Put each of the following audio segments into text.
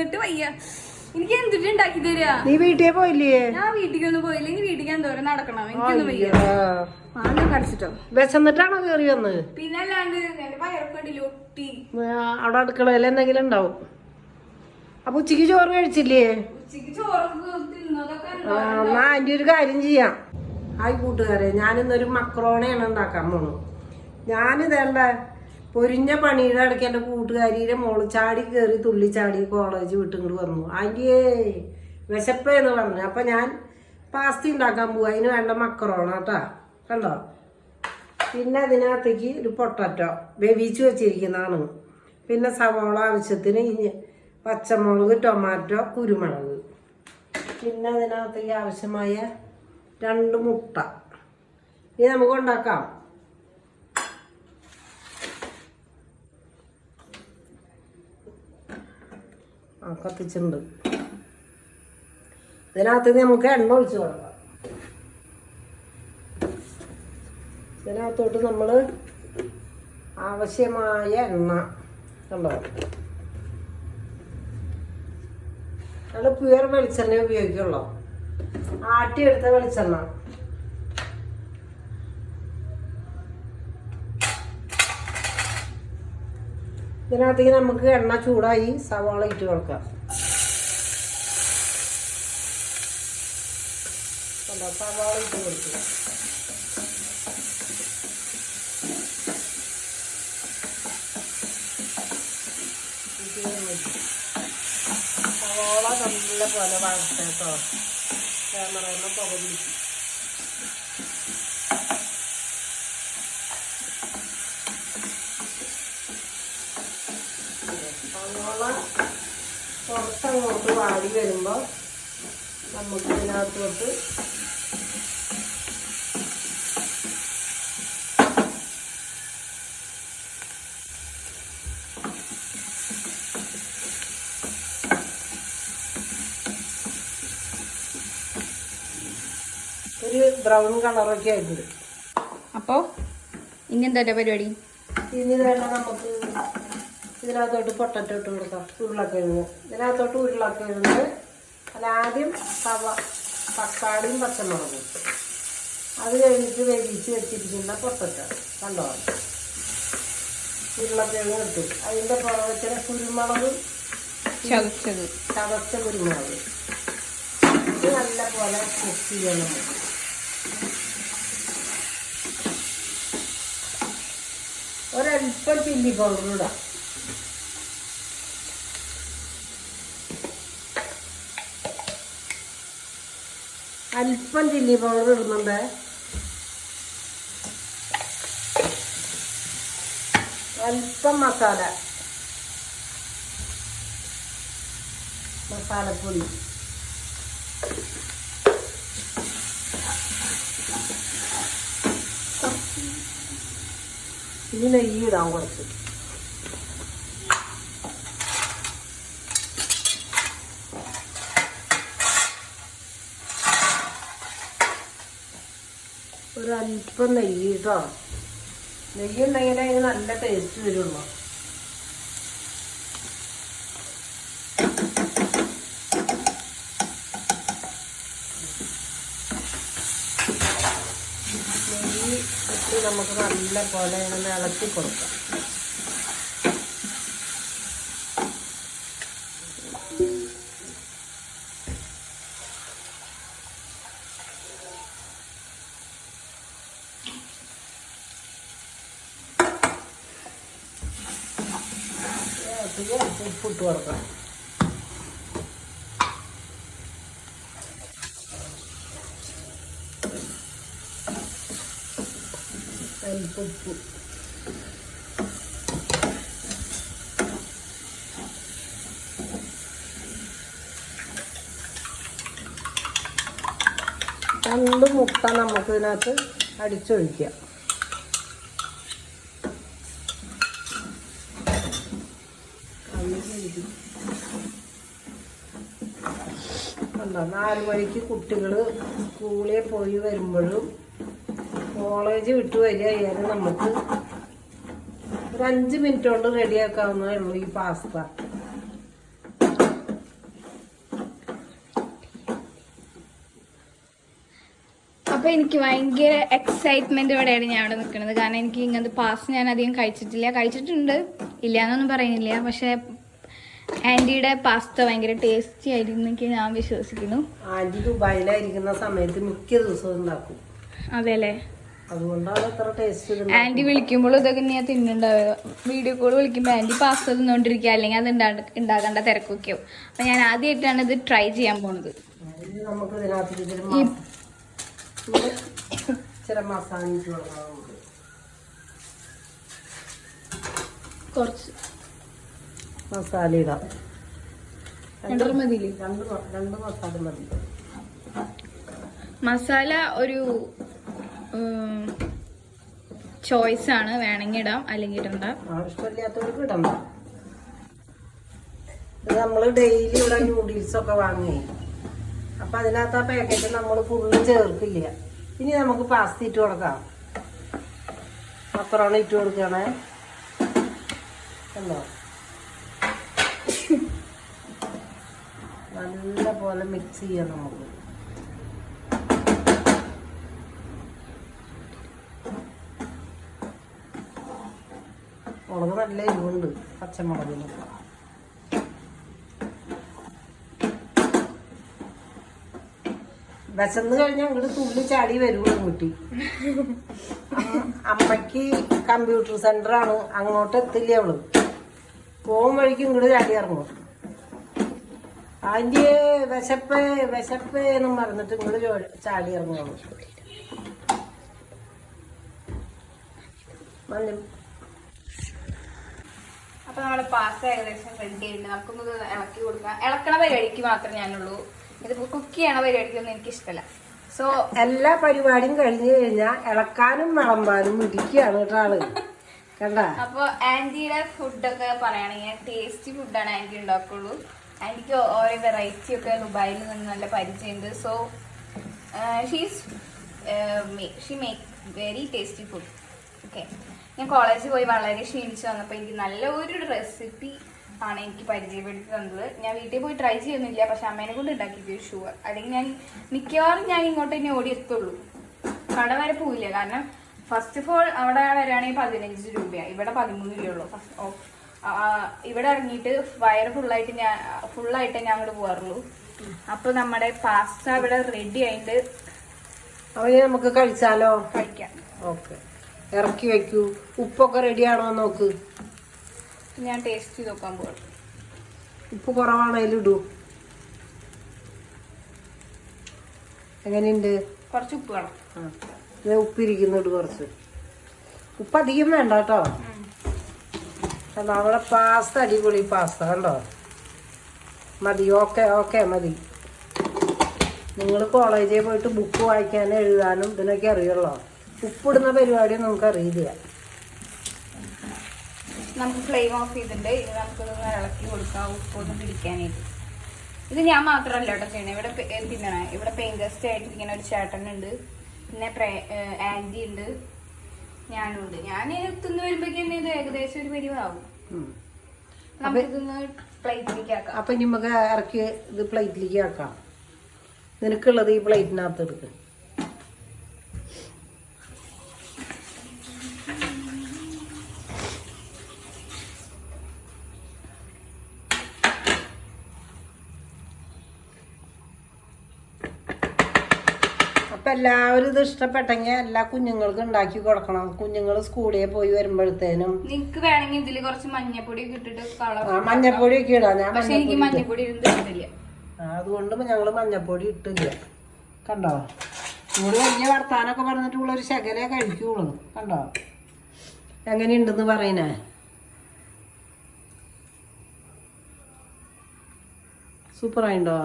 ഇരുന്നിട്ട് വയ്യ. എനിക്ക് എന്തിട്ട് ഉണ്ടാക്കി തരാ? നീ വീട്ടിൽ പോയില്ലേ? ഞാൻ വീട്ടിലേക്കൊന്നും പോയില്ലേ. ഇനി വീട്ടിലേക്ക് എന്തോരം നടക്കണം. എനിക്കൊന്നും വയ്യ. ആദ്യം കടിച്ചിട്ടോ വിശന്നിട്ടാണോ കേറി വന്നത് പിന്നെ അല്ലാണ്ട് എന്റെ വയറൊക്കെ ഉണ്ടല്ലോ ഒട്ടി. അവിടെ അടുക്കളയിൽ എന്തെങ്കിലും ഉണ്ടാവും. അപ്പൊ ഉച്ചയ്ക്ക് ചോറ് കഴിച്ചില്ലേ? ഉച്ചയ്ക്ക് ആ, എന്നാ അതിന്റെ ഒരു കാര്യം ചെയ്യാം. ആയി കൂട്ടുകാരെ ഞാനിന്നൊരു മക്രോണയാണ് ഉണ്ടാക്കാൻ പോണു ഞാനിതേണ്ട പൊരിഞ്ഞ പണിയുടെ ഇടയ്ക്ക് എന്റെ കൂട്ടുകാരിയുടെ മോൾ ചാടി കയറി തുള്ളി ചാടി കോളേജ് വിട്ട് വന്നു. വിശപ്പ് എന്ന് പറഞ്ഞു. അപ്പം ഞാൻ പാസ്തി ഉണ്ടാക്കാൻ പോവാ. അതിന് വേണ്ട മക്കറോണ കേട്ടോ കണ്ടോ? പിന്നെ അതിനകത്തേക്ക് ഒരു പൊട്ടറ്റോ. വേവിച്ച് വെച്ചിരിക്കുന്നതാണ്. പിന്നെ സവാള ആവശ്യത്തിന് പച്ചമുളക് ടൊമാറ്റോ കുരുമുളക്. പിന്നെ അതിനകത്തേക്ക് ആവശ്യമായ രണ്ട് മുട്ട. ഇനി നമുക്ക് ഉണ്ടാക്കാം. ആ കത്തിച്ചിട്ടുണ്ട്. ഇതിനകത്ത് നമുക്ക് എണ്ണ ഒഴിച്ചു കൊടുക്കാം. ഇതിനകത്തോട്ട് നമ്മൾ ആവശ്യമായ എണ്ണ കണ്ടോ? നമ്മൾ പ്യുവർ വെളിച്ചെണ്ണ ഉപയോഗിക്കുള്ളൂ. ആട്ടിയെടുത്ത വെളിച്ചെണ്ണ. ഇതിനകത്തേക്ക് നമുക്ക് എണ്ണ ചൂടായി സവാള ഇട്ട് കൊടുക്കാം. സവാള ഇട്ട് കൊടുക്കുക സവാള നല്ല പോലെ വളർത്തേട്ടോ ക്യാമറയിൽ പുക പിടിക്കും സവാള പുറത്തങ്ങോട്ട് വാടി വരുമ്പോൾ നമുക്ക് ഇതിനകത്തോട്ട് ഒരു ബ്രൗൺ കളറൊക്കെ ആയിട്ടുണ്ട് അപ്പോ ഇനി എന്താ പരിപാടി? ഇനി വേണം നമുക്ക് ഇതിനകത്തോട്ട് പൊട്ടറ്റോ ഇട്ട് കൊടുക്കാം ഉരുളക്കിഴങ്ങ്. ഇതിനകത്തോട്ട് ഉരുളക്കിഴങ്ങ്. അല്ല ആദ്യം സവ തക്കാളിയും പച്ചമുളകും. അത് കഴിഞ്ഞിട്ട് വേവിച്ച് വെച്ചിരിക്കുന്ന പൊട്ടറ്റോ കണ്ടോ? ഉരുളക്കിഴങ്ങ് കിട്ടും അതിന്റെ പുറവച്ചിന് കുരുമുളക് ചതച്ചത്. ചതച്ച കുരുമുളക്. ഇത് നല്ല പോലെ കുക്ക് ചെയ്യണം. ഒരല്പം ചില്ലി പൗഡർ ഇടാം. അല്പം ചില്ലി പൗഡർ ഇടുന്നുണ്ട്. അല്പം മസാല. മസാലപ്പൊടി. ഇനി നെയ്യ് ഇടാം കുറച്ച്. ഒരു അല്പം നെയ്യ് കേട്ടോ നെയ്യ് ഉണ്ടെങ്കിലേ അതിന് നല്ല ടേസ്റ്റ് വരുള്ളൂ. നെയ്യ് ഇട്ട് നമുക്ക് നല്ല പോലെ ഇളക്കി കൊടുക്കാം. അല്പം ഉപ്പിട്ട് ഉപ്പ് രണ്ട് മുട്ട നമുക്കിതിനകത്ത് അടിച്ചൊഴിക്കാം. ഉണ്ടോ നാല് മണിക്ക് കുട്ടികൾ സ്കൂളിൽ പോയി വരുമ്പോഴും കോളേജ് വിട്ടു വരികയായാലും നമുക്ക് ഒരു അഞ്ച് മിനിറ്റ് കൊണ്ട് റെഡിയാക്കാവുന്നതേ ഉള്ളൂ ഈ പാസ്ത അപ്പൊ എനിക്ക് ഭയങ്കര എക്സൈറ്റ്മെന്റോടെയാണ് ഞാൻ അവിടെ നിൽക്കുന്നത്. കാരണം എനിക്ക് ഇങ്ങനത്തെ പാസ് ഞാൻ അധികം കഴിച്ചിട്ടില്ല. കഴിച്ചിട്ടുണ്ട്. ഇല്ല എന്നൊന്നും പറയുന്നില്ല. പക്ഷെ ആന്റിയുടെ പാസ്ത ഭയങ്കര ടേസ്റ്റി ആയിരുന്നു എനിക്ക് ഞാൻ വിശ്വസിക്കുന്നു. ആന്റി ദുബായിലായിരിക്കുന്ന സമയത്ത് മിക്ക ദിവസവും ഉണ്ടാക്കും. അതെ അല്ലേ അതുകൊണ്ടാണ് ടേസ്റ്റ് ആന്റി വിളിക്കുമ്പോൾ ഇതൊക്കെ ഞാൻ തിന്നുണ്ടാവുക വീഡിയോ കോൾ വിളിക്കുമ്പോൾ ആന്റി പാസ്ത തിന്നുകൊണ്ടിരിക്കുക അല്ലെങ്കിൽ അത് ഉണ്ടാകേണ്ട തിരക്കൊക്കെ ആവും അപ്പൊ ഞാൻ ആദ്യമായിട്ടാണ് ഇത് ട്രൈ ചെയ്യാൻ പോണത്. ഇതിനകത്ത് മസാല നമുക്ക് കുറച്ച് മസാല ഇടാം. രണ്ടര മതിയില്ലേ? രണ്ട് രണ്ട് മസാല മതി. മസാല ഒരു ചോയ്സ് ആണ്. വേണമെങ്കിൽ ഇടാം അല്ലെങ്കിൽ ഇടണ്ട. ഇഷ്ടമില്ലാത്തവർക്ക് ഇടണ്ട. ഇത് നമ്മൾ ഡെയിലി ഇവിടെ നൂഡിൽസ് ഒക്കെ വാങ്ങി അപ്പൊ അതിനകത്ത് ആ പാക്കറ്റ് നമ്മൾ ഫുള്ള് ചേർക്കില്ല. ഇനി നമുക്ക് പാസ്ത ഇട്ട് കൊടുക്കാം. മക്കറോണ ഇട്ട് കൊടുക്കണേ. കണ്ടോ? നല്ല പോലെ മിക്സ് ചെയ്യാം നമുക്ക്. മുളക് നല്ല എരിവുണ്ട് പച്ചമുളകിന്. വിശന്ന് കഴിഞ്ഞാൽ അങ്ങോട്ട് തുള്ളി ചാടി വരുള്ളൂ കുട്ടി അമ്മ- അമ്മയ്ക്ക് കമ്പ്യൂട്ടർ സെന്ററാണ് അങ്ങോട്ട് എത്തില്ല അവൾ. പോകും വഴിക്ക് ഇങ്ങോട്ട് ചാടി ഇറങ്ങും. ആന്റിയെ വിശപ്പ് വിശപ്പ് എന്നും പറഞ്ഞിട്ട് ഇങ്ങോട്ട് ചാടി ഇറങ്ങുന്നു അപ്പൊ നമ്മുടെ പാസ്ത ഏകദേശം റെഡി ആയിട്ടുണ്ട്. നമുക്കൊന്ന് ഇളക്കി കൊടുക്കാം. ഇളക്കണ പരിപാടിക്ക് മാത്രമേ ഞാനുള്ളൂ. ഇത് കുക്ക് ചെയ്യണ പരിപാടിക്കൊന്നും എനിക്ക് ഇഷ്ടമല്ല സോ എല്ലാ പരിപാടിയും കഴിഞ്ഞു കഴിഞ്ഞാൽ ഇളക്കാനും വിളമ്പാനും ഇടിക്കുകയാണ് കേട്ടോ ആൾ. കണ്ട? അപ്പൊ ആന്റിയുടെ ഫുഡൊക്കെ പറയുകയാണെങ്കിൽ ടേസ്റ്റി ഫുഡാണ് ആന്റി ഉണ്ടാക്കുള്ളൂ. ആന്റിക്ക് ഓരോ വെറൈറ്റി ഒക്കെ ദുബായിൽ നിന്ന് നല്ല പരിചയമുണ്ട്. So she's she make very tasty food okay ഞാൻ കോളേജിൽ പോയി വളരെ ക്ഷീണിച്ച് വന്നപ്പോൾ എനിക്ക് നല്ല ഒരു റെസിപ്പി ആണ് എനിക്ക് പരിചയപ്പെടുത്തി തന്നത്. ഞാൻ വീട്ടിൽ പോയി ട്രൈ ചെയ്യുന്നില്ല പക്ഷെ അമ്മേനെ കൊണ്ട് ഉണ്ടാക്കി ഷുവർ അല്ലെങ്കിൽ ഞാൻ മിക്കവാറും ഞാൻ ഇങ്ങോട്ട് തന്നെ ഓടി എത്തുള്ളൂ. കട വരെ പോവില്ല. കാരണം ഫസ്റ്റ് ഓഫ് ഓൾ അവിടെ വരികയാണെങ്കിൽ പതിനഞ്ച് രൂപയാണ് ഇവിടെ പതിമൂന്ന് രൂപയുള്ളൂ ഫസ്റ്റ് ഓ ആ, ഇവിടെ ഇറങ്ങിയിട്ട് വയറ് ഫുള്ളായിട്ട് ഞാൻ ഫുള്ളായിട്ട് ഞാൻ അങ്ങോട്ട് പോകാറുള്ളൂ അപ്പൊ നമ്മുടെ പാസ്ത ഇവിടെ റെഡി ആയിട്ട് അവന് നമുക്ക് കഴിച്ചാലോ? കഴിക്കാം. ഓക്കെ. ഇറക്കി വെക്കൂ. ഉപ്പൊക്കെ റെഡി ആണോ നോക്ക്. ഞാൻ ടേസ്റ്റ് ചെയ്ത് നോക്കാൻ പോകും ഉപ്പ് കുറവാണേലും ഇടൂ? എങ്ങനെയുണ്ട്? കുറച്ച് ഉപ്പ് വേണം. ഉപ്പിരിക്കുന്നുണ്ട് കുറച്ച്. ഉപ്പ് അധികം വേണ്ട കേട്ടോ. നമ്മളെ പാസ്ത അടിപൊളി പാസ്ത കണ്ടോ? മതി ഓക്കെ ഓക്കെ മതി. നിങ്ങൾ കോളേജിൽ പോയിട്ട് ബുക്ക് വായിക്കാനും എഴുതാനും ഇതിനൊക്കെ അറിയുള്ളോ? ഉപ്പിടുന്ന പരിപാടി നമുക്ക് അറിയില്ല. നമുക്ക് ഫ്ലെയിം ഓഫ് ചെയ്തിട്ട് ഇനി നമുക്കിതൊന്ന് ഇളക്കി കൊടുക്കാം ഉപ്പൊന്ന് പിടിക്കാനായിട്ട്. ഇത് ഞാൻ മാത്രമല്ല കേട്ടോ ചെയ്യണേ. ഇവിടെ പിന്നെ ഇവിടെ പെയിന്റസ്റ്റ് ആയിട്ടിരിക്കുന്ന ഒരു ചേട്ടനുണ്ട് പിന്നെ ആന്റി ഉണ്ട്. ഞാനും ഉണ്ട്. ഞാൻ തിന്ന് വരുമ്പോഴേക്കും ഇത് ഏകദേശം ഒരു പരിവാകും അപ്പം നമുക്ക് ഇറക്കി ഇത് പ്ലേറ്റിലേക്ക് ആക്കാം. നിനക്കുള്ളത് ഈ പ്ലേറ്റിനകത്ത് എടുക്ക്. അപ്പം എല്ലാവരും ഇത് ഇഷ്ടപ്പെട്ടെങ്കിൽ എല്ലാ കുഞ്ഞുങ്ങൾക്കും ഉണ്ടാക്കി കൊടുക്കണം. കുഞ്ഞുങ്ങൾ സ്കൂളിൽ പോയി വരുമ്പോഴത്തേനും നിങ്ങൾക്ക് വേണമെങ്കിൽ ഇതിൽ കുറച്ച് മഞ്ഞപ്പൊടി ഇട്ടിട്ട് കളർ മഞ്ഞപ്പൊടി ഒക്കെ ഇടാം. ഞാൻ പക്ഷെ എനിക്ക് മഞ്ഞപ്പൊടി ഇട്ട്. മഞ്ഞപ്പൊടി ഇരുന്ന് ഇഷ്ടമില്ല ആ, അതുകൊണ്ട് ഞങ്ങൾ മഞ്ഞപ്പൊടി ഇട്ടില്ല. കണ്ടോ? ഇവിടെ വലിയ വർത്താനൊക്കെ പറഞ്ഞിട്ടുള്ള ഒരു ശകലേ കഴിക്കുള്ളൂ. കണ്ടോ? എങ്ങനെയുണ്ടെന്ന് പറയണേ? സൂപ്പറായിണ്ടോ.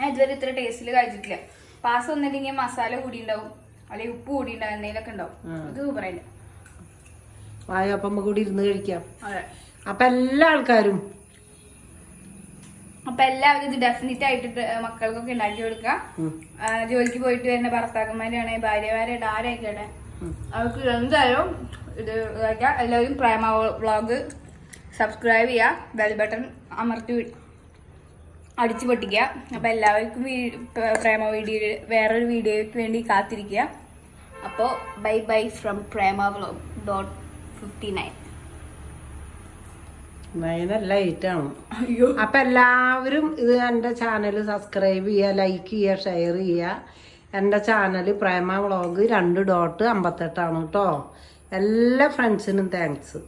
ഞാൻ ഇതുവരെ ഇത്ര ടേസ്റ്റിൽ കഴിച്ചിട്ടില്ല. പാസ് വന്നില്ലെങ്കിൽ മസാല കൂടി ഉണ്ടാവും അല്ലെങ്കിൽ ഉപ്പ് കൂടി ഉണ്ടാവും എന്തെങ്കിലുമൊക്കെ ഉണ്ടാവും. അത് ഇത് വായപ്പം ആയോ അപ്പം നമുക്ക് കൂടി ഇരുന്ന് കഴിക്കാം. അപ്പൊ എല്ലാ ആൾക്കാരും അപ്പൊ എല്ലാവരും ഇത് ഡെഫിനറ്റ് ആയിട്ട് മക്കൾക്കൊക്കെ ഉണ്ടാക്കി കൊടുക്കുക ഉം, ജോലിക്ക് പോയിട്ട് വരുന്ന ഭർത്താക്കന്മാരാണ് ഭാര്യമാരായിട്ട് ആരെയൊക്കെയാണ്. അവർക്ക് എന്തായാലും ഇത് എല്ലാവരും പ്രേമ വ്ളോഗ് സബ്സ്ക്രൈബ് ചെയ്യുക ബെൽ ബട്ടൺ അമർത്തി അടിച്ചു പൊട്ടിക്കുക. അപ്പോൾ എല്ലാവർക്കും പ്രേമ വീഡിയോ വേറൊരു വീഡിയോയ്ക്ക് വേണ്ടി കാത്തിരിക്കുക. അപ്പോൾ bye bye from Prema vlog dot fifty nine. അയ്യോ. അപ്പൊ എല്ലാവരും ഇത് എന്റെ ചാനൽ സബ്സ്ക്രൈബ് ചെയ്യുക ലൈക്ക് ചെയ്യുക ഷെയർ ചെയ്യുക. എന്റെ ചാനൽ പ്രേമ വ്ളോഗ് രണ്ട് ഡോട്ട് അമ്പത്തെട്ടാണ് കേട്ടോ. എല്ലാ ഫ്രണ്ട്സിനും താങ്ക്സ്